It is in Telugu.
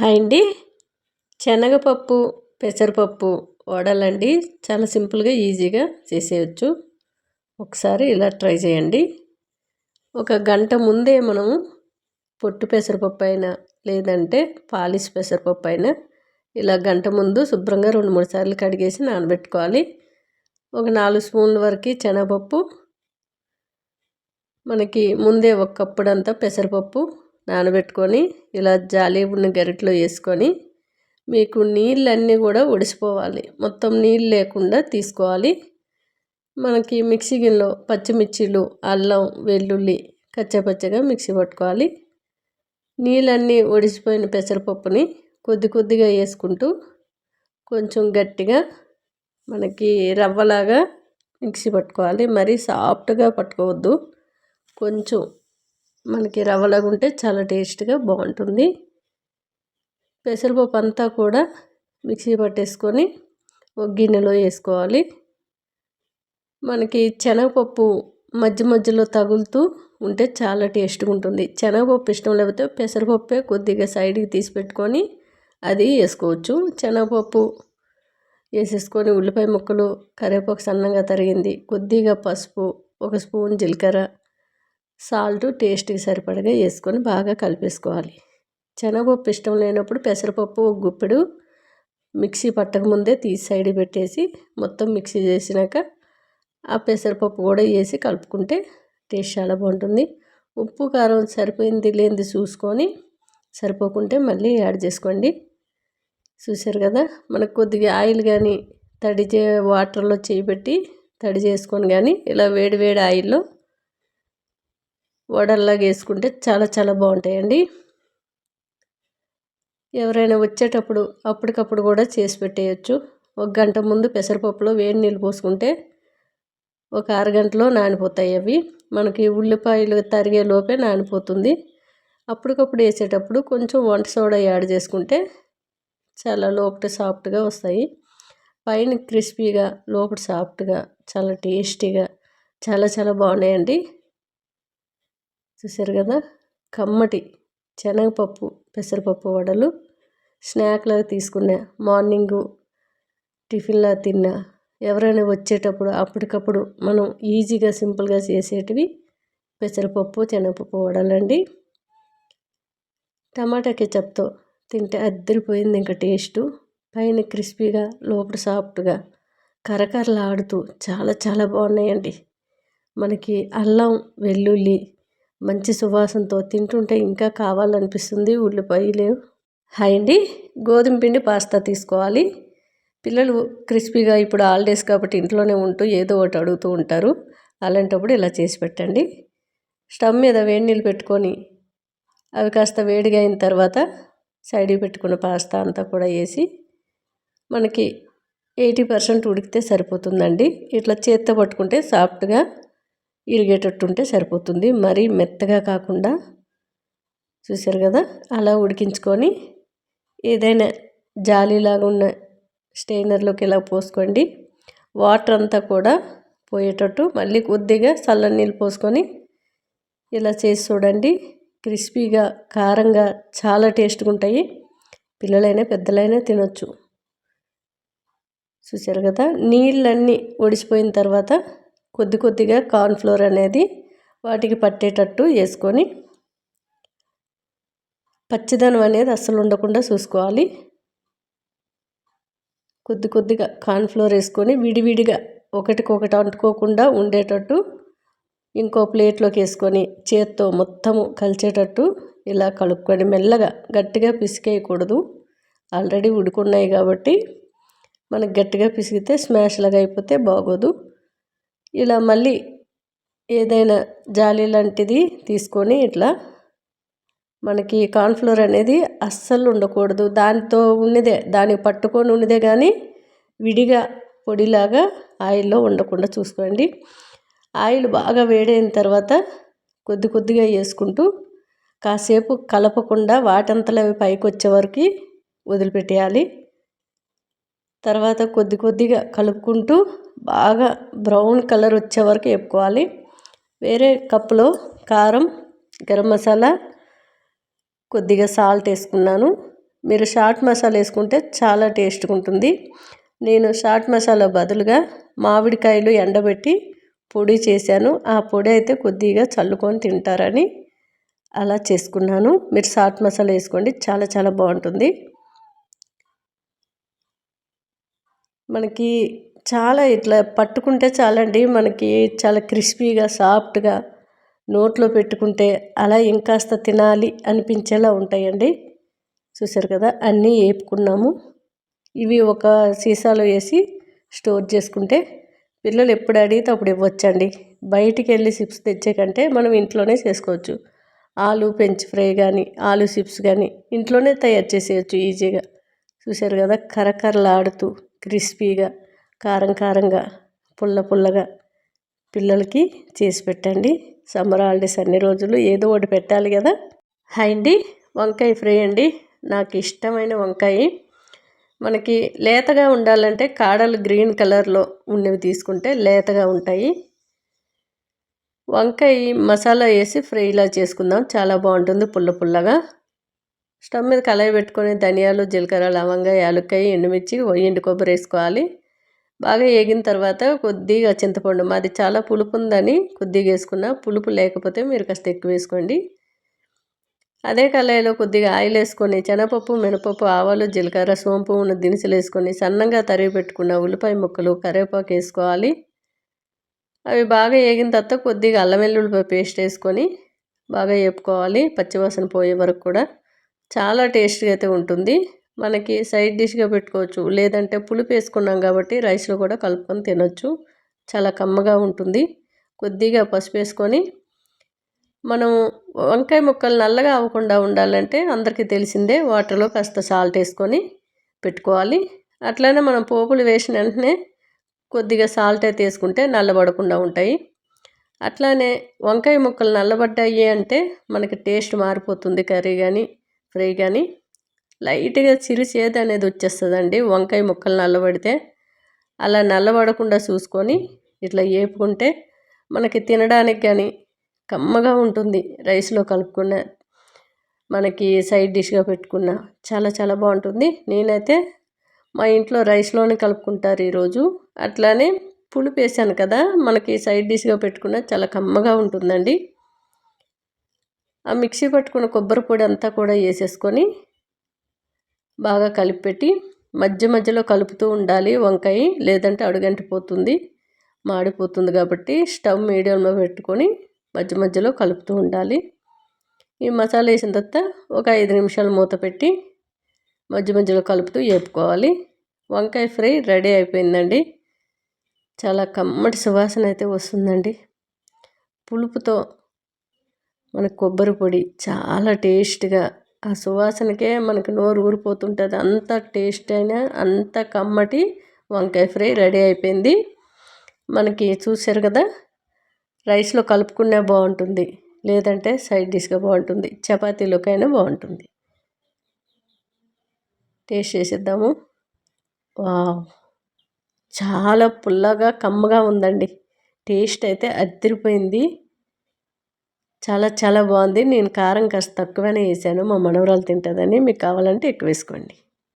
హాయ్ అండి శనగపప్పు పెసరపప్పు వడలండి. చాలా సింపుల్గా ఈజీగా చేసేయచ్చు. ఒకసారి ఇలా ట్రై చేయండి. ఒక గంట ముందే మనము పొట్టు పెసరపప్పు అయినా లేదంటే పాలిష్ పెసరపప్పు అయినా ఇలా గంట ముందు శుభ్రంగా రెండు మూడు సార్లు కడిగేసి నానబెట్టుకోవాలి. ఒక నాలుగు స్పూన్ల వరకు శనగపప్పు. మనకి ముందే ఒక కప్పుడంతా పెసరపప్పు. నానబెట్టుకొని ఇలా జాలి ఉన్న గరిటలో వేసుకొని మీకు నీళ్ళన్నీ కూడా ఒడిసిపోవాలి. మొత్తం నీళ్ళు లేకుండా తీసుకోవాలి. మనకి మిక్సీ గిన్నెలో పచ్చిమిర్చిలు అల్లం వెల్లుల్లి కచ్చపచ్చగా మిక్సీ పట్టుకోవాలి. నీళ్ళన్నీ ఒడిసిపోయిన పెసరపప్పుని కొద్ది కొద్దిగా వేసుకుంటూ కొంచెం గట్టిగా మనకి రవ్వలాగా మిక్సీ పట్టుకోవాలి. మరీ సాఫ్ట్గా పట్టుకోవద్దు. కొంచెం మనకి రవ్వలాగా ఉంటే చాలా టేస్ట్గా బాగుంటుంది. పెసరపప్పు అంతా కూడా మిక్సీ పట్టేసుకొని ఒక గిన్నెలో వేసుకోవాలి. మనకి శనగపప్పు మధ్య మధ్యలో తగులుతూ ఉంటే చాలా టేస్ట్గా ఉంటుంది. శనగపప్పు ఇష్టం లేకపోతే పెసరపప్పే కొద్దిగా సైడ్కి తీసి పెట్టుకొని అది వేసుకోవచ్చు. శనగపప్పు వేసేసుకొని ఉల్లిపాయ ముక్కలు కరివేపాకు సన్నంగా తరిగింది కొద్దిగా పసుపు ఒక స్పూన్ జీలకర్ర సాల్ట్ టేస్ట్కి సరిపడగా వేసుకొని బాగా కలిపేసుకోవాలి. శనగపప్పు ఇష్టం లేనప్పుడు పెసరపప్పు ఒక గుప్పెడు మిక్సీ పట్టకముందే తీసి సైడ్ పెట్టేసి మొత్తం మిక్సీ చేసినాక ఆ పెసరపప్పు కూడా వేసి కలుపుకుంటే టేస్ట్ చాలా బాగుంటుంది. ఉప్పు కారం సరిపోయింది లేనిది చూసుకొని సరిపోకుంటే మళ్ళీ యాడ్ చేసుకోండి. చూశారు కదా మనకు కొద్దిగా ఆయిల్ కానీ తడి చే వాటర్లో చేయి పెట్టి తడి చేసుకొని కానీ ఇలా వేడి వేడి ఆయిల్లో వడల్లాగా వేసుకుంటే చాలా చాలా బాగుంటాయండి. ఎవరైనా వచ్చేటప్పుడు అప్పటికప్పుడు కూడా చేసి పెట్టేయచ్చు. ఒక గంట ముందు పెసరపప్పులో వేడి నీళ్ళు పోసుకుంటే ఒక అరగంటలో నానిపోతాయి అవి. మనకి ఉల్లిపాయలు తరిగే లోపే నానిపోతుంది. అప్పటికప్పుడు వేసేటప్పుడు కొంచెం వంట సోడా యాడ్ చేసుకుంటే చాలా లోపల సాఫ్ట్గా వస్తాయి. పైన క్రిస్పీగా లోపల సాఫ్ట్గా చాలా టేస్టీగా చాలా చాలా బాగున్నాయండి. చూసారు కదా? కమ్మటి శనగపప్పు పెసరపప్పు వడలు స్నాక్లాగా తీసుకున్నా. మార్నింగు టిఫిన్లా తిన్నా. ఎవరైనా వచ్చేటప్పుడు అప్పటికప్పుడు మనం ఈజీగా సింపుల్గా చేసేటివి పెసరపప్పు శనగపప్పు వడలండి. టమాటా కెచప్తో తింటే అద్దరిపోయింది ఇంకా టేస్టు. పైన క్రిస్పీగా లోపల సాఫ్ట్గా కరకరలాడుతూ చాలా చాలా బాగున్నాయండి. మనకి అల్లం వెల్లుల్లి మంచి సువాసనతో తింటుంటే ఇంకా కావాలనిపిస్తుంది ఉల్లిపాయలు. హాయ్ అండి. గోధుమ పిండి పాస్తా తీసుకోవాలి. పిల్లలు క్రిస్పీగా ఇప్పుడు హాలిడేస్ కాబట్టి ఇంట్లోనే ఉంటూ ఏదో ఒకటి అడుగుతూ ఉంటారు. అలాంటప్పుడు ఇలా చేసి పెట్టండి. స్టవ్ మీద వేడి నీళ్ళు పెట్టుకొని అవి కాస్త వేడిగా అయిన తర్వాత సైడ్ పెట్టుకున్న పాస్తా అంతా కూడా వేసి మనకి ఎయిటీ పర్సెంట్ ఉడికితే సరిపోతుందండి. ఇట్లా చేత్తో పట్టుకుంటే సాఫ్ట్గా ఇరిగేటట్టు ఉంటే సరిపోతుంది. మరీ మెత్తగా కాకుండా చూశారు కదా? అలా ఉడికించుకొని ఏదైనా జాలీలాగా ఉన్న స్టెయినర్లోకి ఇలా పోసుకోండి. వాటర్ అంతా కూడా పోయేటట్టు మళ్ళీ కొద్దిగా చల్లని నీళ్ళు పోసుకొని ఇలా చేసి చూడండి. క్రిస్పీగా కారంగా చాలా టేస్ట్గా ఉంటాయి పిల్లలైనా పెద్దలైనా తినొచ్చు. చూసారు కదా? నీళ్ళన్నీ ఒడిసిపోయిన తర్వాత కొద్ది కొద్దిగా కార్న్ఫ్లోర్ అనేది వాటికి పట్టేటట్టు వేసుకొని పచ్చిదనం అనేది అస్సలు ఉండకుండా చూసుకోవాలి. కొద్ది కొద్దిగా కార్న్ఫ్లోర్ వేసుకొని విడివిడిగా ఒకటికొకటి అంటుకోకుండా ఉండేటట్టు ఇంకో ప్లేట్లోకి వేసుకొని చేత్తో మొత్తము కలిసేటట్టు ఇలా కలుపుకొని మెల్లగా గట్టిగా పిసికేయకూడదు. ఆల్రెడీ ఉడుకున్నాయి కాబట్టి మనకు గట్టిగా పిసిగితే స్మాష్ లాగా అయిపోతే బాగోదు. ఇలా మళ్ళీ ఏదైనా జాలి లాంటిది తీసుకొని ఇట్లా మనకి కార్న్ఫ్లోర్ అనేది అస్సలు ఉండకూడదు. దానితో ఉన్నదే దానికి పట్టుకొని ఉన్నదే కానీ విడిగా పొడిలాగా ఆయిల్లో ఉండకుండా చూసుకోండి. ఆయిల్ బాగా వేడైన తర్వాత కొద్ది కొద్దిగా వేసుకుంటూ కాసేపు కలపకుండా వాటంతలో అవి పైకి వచ్చే వరకు వదిలిపెట్టేయాలి. తర్వాత కొద్ది కొద్దిగా కలుపుకుంటూ బాగా బ్రౌన్ కలర్ వచ్చే వరకు వేపుకోవాలి. వేరే కప్పులో కారం గరం మసాలా కొద్దిగా సాల్ట్ వేసుకున్నాను. మీరు షార్ట్ మసాలా వేసుకుంటే చాలా టేస్ట్గా ఉంటుంది. నేను షార్ట్ మసాలా బదులుగా మామిడికాయలు ఎండబెట్టి పొడి చేశాను. ఆ పొడి అయితే కొద్దిగా చల్లుకొని తింటారని అలా చేసుకున్నాను. మీరు షార్ట్ మసాలా వేసుకోండి. చాలా చాలా బాగుంటుంది. మనకి చాలా ఇట్లా పట్టుకుంటే చాలండి మనకి చాలా క్రిస్పీగా సాఫ్ట్గా నోట్లో పెట్టుకుంటే అలా ఇంకాస్త తినాలి అనిపించేలా ఉంటాయండి. చూసారు కదా అన్నీ వేపుకున్నాము ఇవి ఒక సీసాలో వేసి స్టోర్ చేసుకుంటే పిల్లలు ఎప్పుడు అడిగితే అప్పుడు ఇవ్వచ్చండి. బయటికి వెళ్ళి చిప్స్ తెచ్చే కంటే మనం ఇంట్లోనే చేసుకోవచ్చు. ఆలు పెంచ్ ఫ్రై కానీ ఆలు చిప్స్ కానీ ఇంట్లోనే తయారు చేసేయచ్చు ఈజీగా. చూశారు కదా కరకరలాడుతూ క్రిస్పీగా. కారం కారంగా పుల్ల పుల్లగా పిల్లలకి చేసి పెట్టండి. సమ్మర్ హాలిడేస్ అన్ని రోజులు ఏదో ఒకటి పెట్టాలి కదా. హాయ్ అండి వంకాయ ఫ్రై అండి. నాకు ఇష్టమైన వంకాయ. మనకి లేతగా ఉండాలంటే కాడలు గ్రీన్ కలర్లో ఉన్నవి తీసుకుంటే లేతగా ఉంటాయి. వంకాయ మసాలా వేసి ఫ్రైలా చేసుకుందాం. చాలా బాగుంటుంది పుల్ల పుల్లగా. స్టవ్ మీద కళాయి పెట్టుకొని ధనియాలు జీలకర్ర లవంగా యాలక్కాయ ఎండుమిర్చి ఎండు కొబ్బరి వేసుకోవాలి. బాగా వేగిన తర్వాత కొద్దిగా చింతపండు మాది చాలా పులుపు ఉందని కొద్దిగా వేసుకున్న పులుపు లేకపోతే మీరు కాస్త ఎక్కువ వేసుకోండి. అదే కళాయిలో కొద్దిగా ఆయిల్ వేసుకొని శనగపప్పు మినపప్పు ఆవాలు జీలకర్ర సోంపు ఉన్న దినుసులు వేసుకొని సన్నంగా తరిగి పెట్టుకున్న ఉల్లిపాయ ముక్కలు కరివేపాకు వేసుకోవాలి. అవి బాగా వేగిన తర్వాత కొద్దిగా అల్లం వెల్లుల్లిపాయ పేస్ట్ వేసుకొని బాగా వేపుకోవాలి పచ్చివాసన పోయే వరకు కూడా. చాలా టేస్ట్గా అయితే ఉంటుంది. మనకి సైడ్ డిష్గా పెట్టుకోవచ్చు. లేదంటే పులుపు వేసుకున్నాం కాబట్టి రైస్లో కూడా కలుపుకొని తినొచ్చు. చాలా కమ్మగా ఉంటుంది. కొద్దిగా పసుపు వేసుకొని మనం వంకాయ ముక్కలు నల్లగా అవ్వకుండా ఉండాలంటే అందరికీ తెలిసిందే వాటర్లో కాస్త సాల్ట్ వేసుకొని పెట్టుకోవాలి. అట్లనే మనం పోపులు వేసిన వెంటనే కొద్దిగా సాల్ట్ అయితే వేసుకుంటే నల్లబడకుండా ఉంటాయి. అట్లానే వంకాయ ముక్కలు నల్లబడ్డాయి అంటే మనకి టేస్ట్ మారిపోతుంది. కర్రీ కానీ ఫ్రై కానీ లైట్గా చిరుచేది అనేది వచ్చేస్తుందండి. వంకాయ ముక్కలు నల్లబడితే అలా నల్లబడకుండా చూసుకొని ఇట్లా వేపుకుంటే మనకి తినడానికి కానీ కమ్మగా ఉంటుంది రైస్లో కలుపుకున్న మనకి సైడ్ డిష్గా పెట్టుకున్న చాలా చాలా బాగుంటుంది. నేనైతే మా ఇంట్లో రైస్లోనే కలుపుకుంటారు ఈరోజు. అట్లానే పులుపు వేసాను కదా మనకి సైడ్ డిష్గా పెట్టుకున్న చాలా కమ్మగా ఉంటుందండి. ఆ మిక్సీ పట్టుకున్న కొబ్బరి పొడి అంతా కూడా వేసేసుకొని బాగా కలిపెట్టి మధ్య మధ్యలో కలుపుతూ ఉండాలి వంకాయ లేదంటే అడుగంటిపోతుంది మాడిపోతుంది కాబట్టి స్టవ్ మీడియంలో పెట్టుకొని మధ్య మధ్యలో కలుపుతూ ఉండాలి. ఈ మసాలా వేసిన తర్వాత ఒక ఐదు నిమిషాలు మూత పెట్టి మధ్య మధ్యలో కలుపుతూ వేపుకోవాలి వంకాయ ఫ్రై రెడీ అయిపోయిందండి. చాలా కమ్మటి సువాసన అయితే వస్తుందండి. పులుపుతో మన కొబ్బరి పొడి చాలా టేస్ట్గా ఆ సువాసనకే మనకు నోరు ఊరిపోతుంటుంది అంత టేస్ట్ అయినా అంత కమ్మటి వంకాయ ఫ్రై రెడీ అయిపోయింది. మనకి చూశారు కదా రైస్లో కలుపుకునే బాగుంటుంది. లేదంటే సైడ్ డిష్గా బాగుంటుంది. చపాతీలోకైనా బాగుంటుంది. టేస్ట్ చేసేద్దాము. వా చాలా పుల్లగా కమ్మగా ఉందండి. టేస్ట్ అయితే అదిరిపోయింది. చాలా చాలా బాగుంది. నేను కారం కాస్త తక్కువనే వేసాను. మా మనవరాలు తింటుందని మీకు కావాలంటే ఎక్కువ వేసుకోండి.